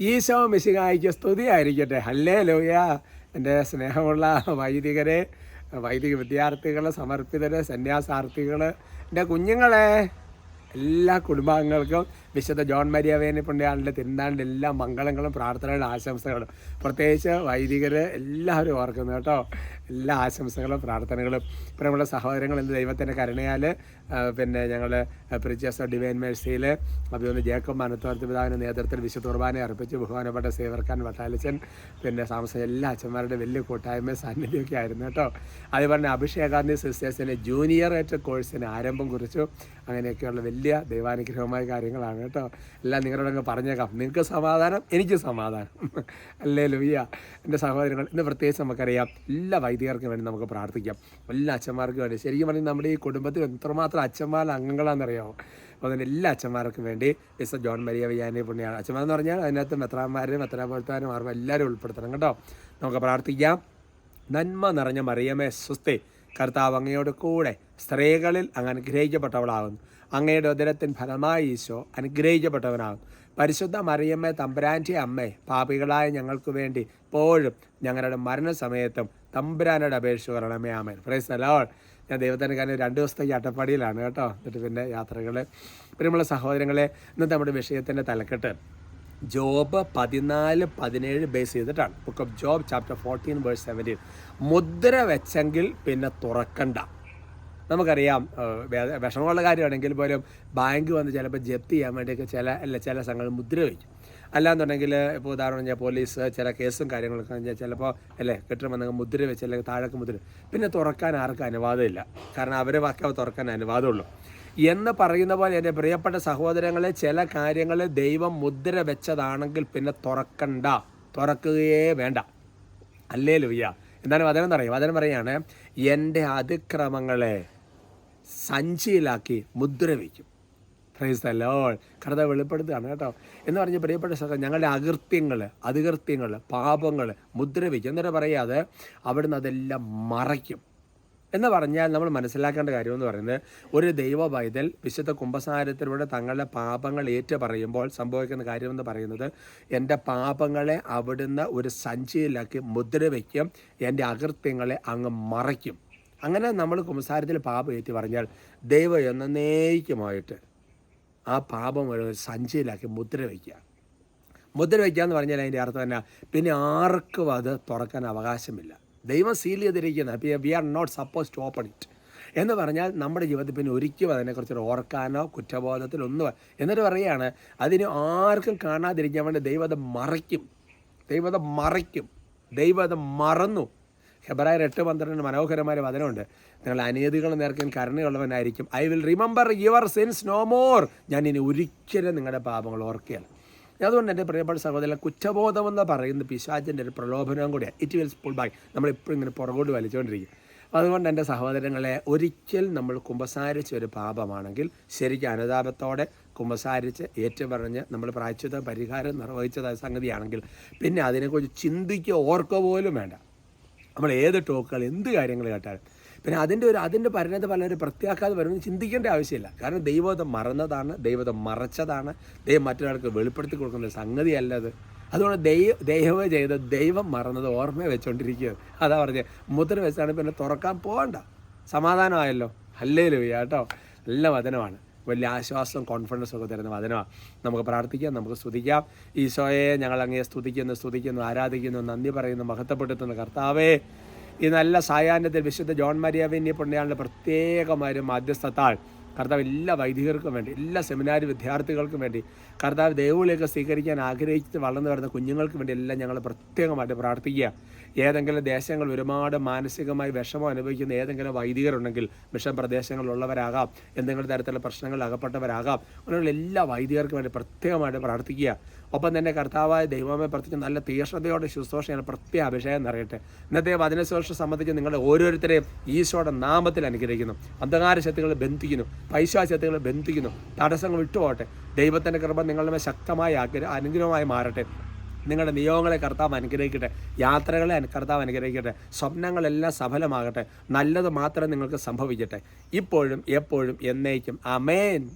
ഈശോ മിശിഹായിക്ക് സ്തുതിയായിരിക്കട്ടെ. ഹല്ലേ ലോയ എന്റെ സ്നേഹമുള്ള വൈദികരെ വൈദിക വിദ്യാർത്ഥികൾ സമർപ്പിതരെ സന്യാസാർത്ഥികൾ എന്റെ കുഞ്ഞുങ്ങളെ എല്ലാ കുടുംബാംഗങ്ങൾക്കും വിശുദ്ധ ജോൺ മരിയ പുണ്യാളിന്റെ തിരുനാളിന്റെ എല്ലാ മംഗളങ്ങളും പ്രാർത്ഥനകളും ആശംസകളും. പ്രത്യേകിച്ച് വൈദികർ എല്ലാവരും ഓർക്കുന്നു കേട്ടോ. എല്ലാ ആശംസകളും പ്രാർത്ഥനകളും നമ്മുടെ സഹോദരങ്ങൾ ഇന്ന് ദൈവത്തിന്റെ കരുണയാൽ പിന്നെ ഞങ്ങൾ പ്രിച്ചസ് ഡിവൈൻ മേഴ്സിയിൽ അതുകൊണ്ട് ജേക്കബ് മനത്തോർത്തി പിതാവിന്റെ നേതൃത്വത്തിൽ വിശുദ്ധ കുർബാന അർപ്പിച്ച് ബഹുമാനപ്പെട്ട സേവർക്കാൻ വട്ടാലച്ചൻ പിന്നെ താമസം എല്ലാ അച്ഛന്മാരുടെ വലിയ കൂട്ടായ്മ സാന്നിധ്യമൊക്കെ ആയിരുന്നു കേട്ടോ. അതുപോലെ തന്നെ അഭിഷേകാന്തി സിസ്റ്റേഴ്സിന്റെ ജൂനിയറേറ്റ് കോഴ്സിന് ആരംഭം കുറിച്ചു. അങ്ങനെയൊക്കെയുള്ള വലിയ ദൈവാനുഗ്രഹമായ കാര്യങ്ങളാണ് കേട്ടോ. എല്ലാം നിങ്ങളോടങ്ങ് പറഞ്ഞേക്കാം. നിങ്ങൾക്ക് സമാധാനം എനിക്ക് സമാധാനം. അല്ലേ ലുയ്യ എന്റെ സഹോദരങ്ങൾ ഇന്ന് പ്രത്യേകിച്ച് നമുക്കറിയാം എല്ലാ വൈദികർക്കും വേണ്ടി നമുക്ക് പ്രാർത്ഥിക്കാം. എല്ലാ അച്ഛന്മാർക്കും വേണ്ടി. ശരിക്കും പറഞ്ഞാൽ നമ്മുടെ ഈ കുടുംബത്തിൽ എത്രമാത്രം അച്ഛന്മാർ അംഗങ്ങളാണെന്നറിയാമോ അതിന് എല്ലാ അച്ഛന്മാർക്കും വേണ്ടി മിസ്റ്റർ ജോൺ മരിയ വയ്യാനെ പുണ്യാണ്. അച്ഛന്മാരെന്ന് പറഞ്ഞാൽ അതിനകത്ത് മെത്രാന്മാരും മെത്രാപോലത്താനും ആർക്കും എല്ലാവരും ഉൾപ്പെടുത്തണം കേട്ടോ. നമുക്ക് പ്രാർത്ഥിക്കാം. നന്മ നിറഞ്ഞ മറിയമേ സ്വസ്തേ. കർത്താവ് അങ്ങയോട് കൂടെ സ്ത്രീകളിൽ അങ്ങ് അനുഗ്രഹിക്കപ്പെട്ടവളാകുന്നു. അങ്ങയുടെ ഉദരത്തിൻ ഫലമായി ഈശോ അനുഗ്രഹിക്കപ്പെട്ടവനാകുന്നു. പരിശുദ്ധ മറിയമ്മേ തമ്പുരാന്റെ അമ്മേ പാപികളായ ഞങ്ങൾക്ക് വേണ്ടി ഇപ്പോഴും ഞങ്ങളുടെ മരണസമയത്തും തമ്പുരാനോട് അപേക്ഷ പറയണമേ ആമേൻ. പ്രൈസ് അലോൾ ഞാൻ ദൈവത്തിന്റെ കാര്യം രണ്ട് ദിവസത്തേക്ക് അട്ടപ്പാടിയിലാണ് കേട്ടോ. എന്നിട്ട് പിന്നെ യാത്രകൾ പ്രിയമുള്ള സഹോദരങ്ങളെ ഇന്നത്തെ നമ്മുടെ വിഷയത്തിന്റെ തലക്കെട്ട് ജോബ് പതിനാല് പതിനേഴ് ബേസ് ചെയ്തിട്ടാണ്. Book of Job chapter fourteen verse seventeen മുദ്ര വെച്ചെങ്കിൽ പിന്നെ തുറക്കണ്ട. നമുക്കറിയാം വിഷമമുള്ള കാര്യമാണെങ്കിൽ പോലും ബാങ്ക് വന്ന് ചിലപ്പോൾ ജപ്തി ചെയ്യാൻ വേണ്ടിയൊക്കെ ചില അല്ല ചില സംഘങ്ങൾ മുദ്ര വയ്ക്കും. അല്ലാന്നുണ്ടെങ്കിൽ ഇപ്പോൾ ഉദാഹരണം പറഞ്ഞാൽ പോലീസ് ചില കേസും കാര്യങ്ങളൊക്കെ കഴിഞ്ഞാൽ ചിലപ്പോൾ അല്ലേ കെട്ടിടമെന്നെങ്കിൽ മുദ്ര വെച്ച് അല്ലെങ്കിൽ താഴേക്ക് മുദ്ര പിന്നെ തുറക്കാൻ ആർക്കും അനുവാദമില്ല. കാരണം അവരെ വാക്കാവ് തുറക്കാൻ അനുവാദമുള്ളൂ. എന്ന് പറയുന്ന പോലെ എന്റെ പ്രിയപ്പെട്ട സഹോദരങ്ങളെ ചില കാര്യങ്ങൾ ദൈവം മുദ്ര വെച്ചതാണെങ്കിൽ പിന്നെ തുറക്കണ്ട. തുറക്കുകയേ വേണ്ട. അല്ലേ ലുയ്യ എന്താണ് വചനം പറയും. വചനം പറയാണ് എന്റെ അതിക്രമങ്ങളെ സഞ്ചിയിലാക്കി മുദ്ര വയ്ക്കും പ്രൈസ് ദ ലോൾ വെളിപ്പെടുത്തുകയാണ് കേട്ടോ. എന്ന് പറഞ്ഞ പ്രിയപ്പെട്ട സഹ ഞങ്ങളുടെ അകൃത്യങ്ങൾ അതികൃത്യങ്ങൾ പാപങ്ങൾ മുദ്ര വയ്ക്കും എന്നിട്ട് പറയാതെ അവിടുന്ന് അതെല്ലാം മറയ്ക്കും. എന്ന് പറഞ്ഞാൽ നമ്മൾ മനസ്സിലാക്കേണ്ട കാര്യം എന്ന് പറയുന്നത് ഒരു ദൈവ പൈതൽ വിശുദ്ധ കുംഭസാരത്തിലൂടെ തങ്ങളുടെ പാപങ്ങൾ ഏറ്റു പറയുമ്പോൾ സംഭവിക്കുന്ന കാര്യമെന്ന് പറയുന്നത് എന്റെ പാപങ്ങളെ അവിടുന്ന് ഒരു സഞ്ചിയിലാക്കി മുദ്ര വയ്ക്കും എന്റെ അകൃത്യങ്ങളെ അങ്ങ് മറയ്ക്കും. അങ്ങനെ നമ്മൾ കുംഭസാരത്തിൽ പാപം ഏറ്റു പറഞ്ഞാൽ ദൈവം എന്നേക്കുമായിട്ട് ആ പാപം ഒരു സഞ്ചിയിലാക്കി മുദ്ര വയ്ക്കുക. മുദ്ര വയ്ക്കുക എന്ന് പറഞ്ഞാൽ അതിന്റെ അർത്ഥം തന്നെ പിന്നെ ആർക്കും അത് തുറക്കാൻ അവകാശമില്ല. ദൈവം സീൽ ചെയ്തിരിക്കുന്ന. We are not suppose to open it എന്ന് പറഞ്ഞാൽ നമ്മുടെ ജീവിതത്തിൽ പിന്നെ ഒരിക്കലും അതിനെക്കുറിച്ച് ഓർക്കാനോ കുറ്റബോധത്തിലൊന്നും എന്നിട്ട് പറയുകയാണ് അതിന് ആർക്കും കാണാതിരിക്കാൻ വേണ്ടി ദൈവത മറയ്ക്കും. ദൈവത മറയ്ക്കും. ദൈവത മറന്നു. ഹെബ്രായർ എട്ട് പന്ത്രണ്ട് മനോഹരമായ വചനമുണ്ട്. നിങ്ങൾ അനീതികൾ നേർക്കാൻ കരുണയുള്ളവനായിരിക്കും. I will remember your sins no more ഞാൻ ഇനി ഒരിക്കലും നിങ്ങളുടെ പാപങ്ങൾ ഓർക്കുകയാണ് അതുകൊണ്ട് എന്റെ പ്രിയപ്പെട്ട സഹോദരൻ കുറ്റബോധം എന്ന് പറയുന്ന പിശാചിന്റെ ഒരു പ്രലോഭനവും കൂടിയാണ്. ഇറ്റ് വിൽ പുൾ ബാക്ക് നമ്മളിപ്പോഴും ഇങ്ങനെ പുറകോട്ട് വലിച്ചുകൊണ്ടിരിക്കും. അതുകൊണ്ട് എന്റെ സഹോദരങ്ങളെ ഒരിക്കൽ നമ്മൾ കുമ്പസാരിച്ച ഒരു പാപമാണെങ്കിൽ ശരിക്കും അനുതാപത്തോടെ കുമ്പസാരിച്ച് ഏറ്റുപറഞ്ഞ് നമ്മൾ പ്രായച്ചിത പരിഹാരം നിർവഹിച്ചതായ സംഗതിയാണെങ്കിൽ പിന്നെ അതിനെക്കുറിച്ച് ചിന്തിക്കുക ഓർക്കുക പോലും വേണ്ട. നമ്മൾ ഏത് ടോക്കുകൾ എന്ത് കാര്യങ്ങൾ കേട്ടാലും. പിന്നെ അതിന്റെ ഒരു അതിന്റെ പരിണത ഫലം ഒരു പ്രത്യാഘാതം വരുമെന്ന് ചിന്തിക്കേണ്ട ആവശ്യമില്ല. കാരണം ദൈവത്തെ മറന്നതാണ് ദൈവത്തെ മറച്ചതാണ്. ദൈവം മറ്റൊരാൾക്ക് വെളിപ്പെടുത്തി കൊടുക്കുന്ന ഒരു സംഗതിയല്ല അത്. അതുകൊണ്ട് ദൈവ ദൈവം ചെയ്ത് ദൈവം മറന്നത് ഓർമ്മ വെച്ചുകൊണ്ടിരിക്കുക അതാ പറഞ്ഞത് മുദ്ര വെച്ചാണ് പിന്നെ തുറക്കാൻ പോകണ്ട. സമാധാനമായല്ലോ. അല്ലേ ലുയ്യ കേട്ടോ. നല്ല വചനമാണ്. വലിയ ആശ്വാസവും കോൺഫിഡൻസും ഒക്കെ തരുന്ന വചനമാണ്. നമുക്ക് പ്രാർത്ഥിക്കാം നമുക്ക് സ്തുതിക്കാം. ഈശോയെ ഞങ്ങൾ അങ്ങേ സ്തുതിക്കുന്നു സ്തുതിക്കുന്നു ആരാധിക്കുന്നു നന്ദി പറയുന്നു മഹത്വപ്പെടുത്തുന്നു. കർത്താവേ ഈ നല്ല സായാഹ്നത്തിൽ വിശുദ്ധ ജോൺ മരിയ പുണ്യാളുടെ പ്രത്യേകമായ മാധ്യസ്ഥത്താൾ കർത്താവ് എല്ലാ വൈദികർക്കും വേണ്ടി എല്ലാ സെമിനാരി വിദ്യാർത്ഥികൾക്കും വേണ്ടി കർത്താവ് ദൈവവിളിയൊക്കെ സ്വീകരിക്കാൻ ആഗ്രഹിച്ച് വളർന്നു വരുന്ന കുഞ്ഞുങ്ങൾക്ക് വേണ്ടി എല്ലാം ഞങ്ങൾ പ്രത്യേകമായിട്ട് പ്രാർത്ഥിക്കുക. ഏതെങ്കിലും ദേശങ്ങൾ ഒരുപാട് മാനസികമായി വിഷമം അനുഭവിക്കുന്ന ഏതെങ്കിലും വൈദികരുണ്ടെങ്കിൽ മിഷൻ പ്രദേശങ്ങളിലുള്ളവരാകാം. എന്തെങ്കിലും തരത്തിലുള്ള പ്രശ്നങ്ങളിൽ അകപ്പെട്ടവരാകാം. അങ്ങനെയുള്ള എല്ലാ വൈദികർക്കും വേണ്ടി പ്രത്യേകമായിട്ട് പ്രാർത്ഥിക്കുക. ഒപ്പം തന്നെ കർത്താവായ ദൈവമേ പ്രത്യേകിച്ച് നല്ല തീഷ്ണതയോടെ ശുശ്രൂഷ ഞാൻ പ്രത്യേക അഭിഷേകം നിറയട്ടെ ഇന്നത്തെ വചനശുശ്രൂഷ സംബന്ധിച്ച് നിങ്ങളുടെ ഓരോരുത്തരെയും ഈശോയുടെ നാമത്തിൽ അനുഗ്രഹിക്കുന്നു. അന്ധകാര ശക്തികളെ ബന്ധിക്കുന്നു. പൈശാശക്തികളെ ബന്ധിക്കുന്നു. തടസ്സങ്ങൾ വിട്ടുപോകട്ടെ. ദൈവത്തിന്റെ കൃപ നിങ്ങളുടെ ശക്തമായി അനുഗ്രഹമായി മാറട്ടെ. നിങ്ങളുടെ നിയോഗങ്ങളെ കർത്താവ് അനുഗ്രഹിക്കട്ടെ യാത്രകളെ കർത്താവ് അനുഗ്രഹിക്കട്ടെ സ്വപ്നങ്ങളെല്ലാം സഫലമാകട്ടെ നല്ലത് മാത്രം നിങ്ങൾക്ക് സംഭവിക്കട്ടെ. ഇപ്പോഴും എപ്പോഴും എന്നേക്കും. അമേൻ